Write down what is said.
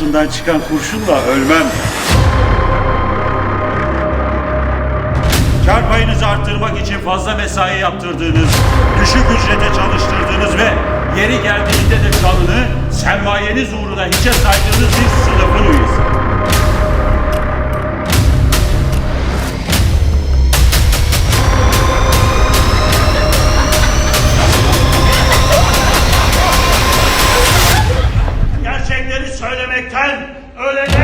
borusundan çıkan kurşunla ölmem. Kar payınızı arttırmak için fazla mesai yaptırdığınız, düşük ücrete çalıştırdığınız ve yeri geldiğinde de canını sermayeniz uğruna hiçe saydığınız bir sınıfın üyesi. söylemekten öyle